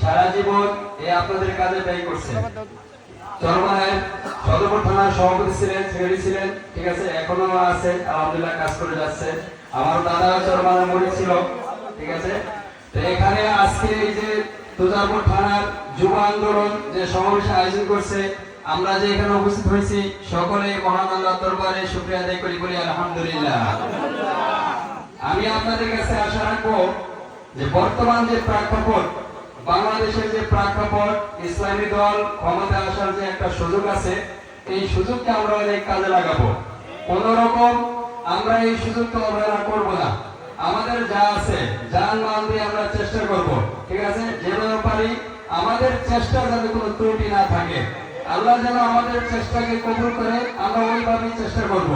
সারা জীবন এই আপনাদের কাজে ব্যয় করছে। চরমানের সদরপুর থানার সভাপতি ছিলেন সেক্রেটারি ছিলেন, ঠিক আছে, এখনও আছে, আলহামদুলিল্লাহ কাজ করে যাচ্ছে। আমার দাদা চরমানের মরি ছিল, ঠিক আছে। তো এখানে আজকে এই যে তুজারপুর থানার যুব আন্দোলন যে সমাবেশ আয়োজন করছে, আমরা যে এখানে উপস্থিত হয়েছি, সকলে মহান আল্লাহ দরবারে শুক্রিয়া আদায় করি, বলি আলহামদুলিল্লাহ। আমি আপনাদের কাছে আশা রাখব যে বর্তমান যে প্রেক্ষাপট বাংলাদেশের যে প্রেক্ষাপট, ইসলামী দল ক্ষমতা আসার যে একটা সুযোগ আছে, এই সুযোগকে আমরা অনেক কাজে লাগাবো। কোন রকম আমরা এই সুযোগকে অবহেলা করব না। আমাদের যা আছে যান মান দিয়ে আমরা চেষ্টা করব, ঠিক আছে? যেভাবে পারি আমাদের চেষ্টা যাতে কোনো ত্রুটি না থাকে। আল্লাহ যেন আমাদের চেষ্টাকে কবুল করে, আমরা ওইভাবেই চেষ্টা করব।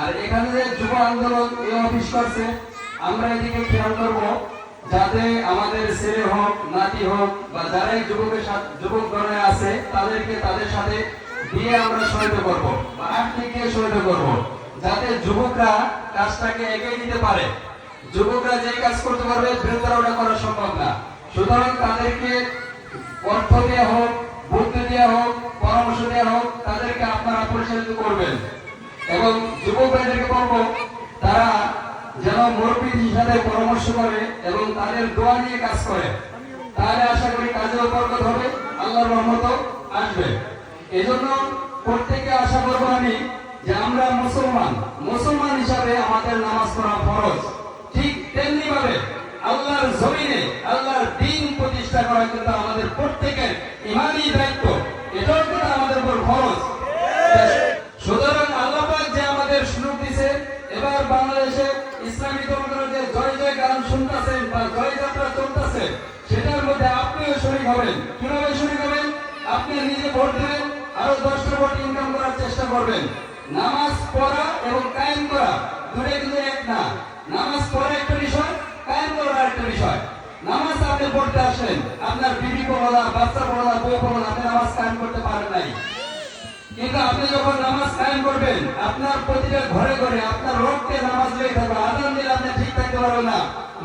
আর এখানে যে যুব আন্দোলন এই অফিস করছে, আমরা এদিকে খেয়াল করব যাতে আমাদের ছেলে হোক, নাতি হোক, বা যারাই যুবকের সাথে, যুবক গণে আছে, তাদেরকে তাদের সাথে দিয়ে আমরা সহায়তা করব, বা আর্থিক সহায়তা করব, যাতে যুবকরা কাজটাকে এগিয়ে নিতে পারে। যুবকরা যে কাজ করতে পারবে বৃদ্ধরা ওটা করা সম্ভব না। সুতরাং তাদেরকে অর্থ দেওয়া হোক, বুদ্ধি দেওয়া হোক, পরামর্শ দেওয়া হোক, তাদেরকে আপনারা পরিচালিত করবেন। এবং যুবক ভাইদেরকে বলব, তারা যেন মুরব্বীর সাথে পরামর্শ করে এবং তাদের দোয়া নিয়ে কাজ করে। তাহলে আশা করি কাজের বরকত হবে, আল্লাহর রহমত আসবে। এজন্য প্রত্যেকে আশা করব আমি যে আমরা মুসলমান মুসলমান হিসাবে আমাদের নামাজ পড়া ফরজ। ঠিক তেমনি ভাবে আল্লাহর জমিনে, আল্লাহর দিন প্রতিষ্ঠা করা কিন্তু আমাদের প্রত্যেকের ইমানই দায়িত্ব এটাও কিন্তু আমাদের উপর খরচ সুতরাং আল্লাহ পাক যে আমাদের সুযোগ দিছে এবার বাংলাদেশে ইসলামী দলগুলোর জয় জয় গান শুনতেছেন বা জয় যাত্রা চলতেছে, সেটার মধ্যে আপনিও শরীর হবেন। কীভাবে শরীর হবেন? আপনি নিজে ভোট দেবেন আরও দশটা ভোট ইনকাম করার চেষ্টা করবেন। নামাজ পড়া এবং কায়েম করা দুটোই কিন্তু এক না। নামাজ পড়া একটা বিষয়, কায়েম করা একটা বিষয়। নামাজ আপনি পড়তে আসেন আপনার বিবি পড়লা বাচ্চা পড়লা বউ পড়লা আপনি নামাজ কায়েম করতে পারেন নাই। কিন্তু আপনি যখন নামাজ কায়েম করবেন, আপনার প্রতিটা ঘরে ঘরে আপনার রক্তে নামাজ লেগে থাকবে আদান দিলে আপনি ঠিক থাকতে পারবেন না।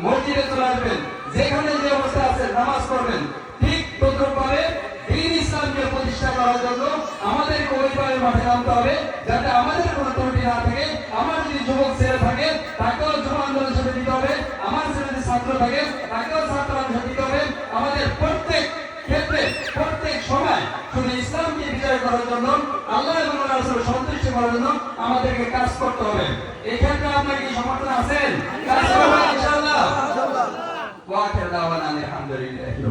মসজিদে চলে আসবেন, যেখানে যে অবস্থা আছে নামাজ পড়বেন। ঠিক তদ্রুপ ভাবে দিন ইসলামকে প্রতিষ্ঠা করার জন্য আমাদেরকে ওইভাবে মাঠে নামতে হবে, যাতে আমাদের কোনো ত্রুটি না থাকে। আমার যদি যুবক ছেলে থাকে, তাকেও যুব আন্দোলনের সাথে দিতে হবে। আমার ছেলে যদি ছাত্র থাকে, তাকেও ছাত্র আন্দোলনের এবং সন্তুষ্ট করার জন্য আমাদেরকে কাজ করতে হবে। এক্ষেত্রে ক্ষেত্রে আপনার কি সমর্থন আছেন? কাজ করবেন ইনশাআল্লাহ। ওয়া আখির দাওয়ানা আলহামদুলিল্লাহি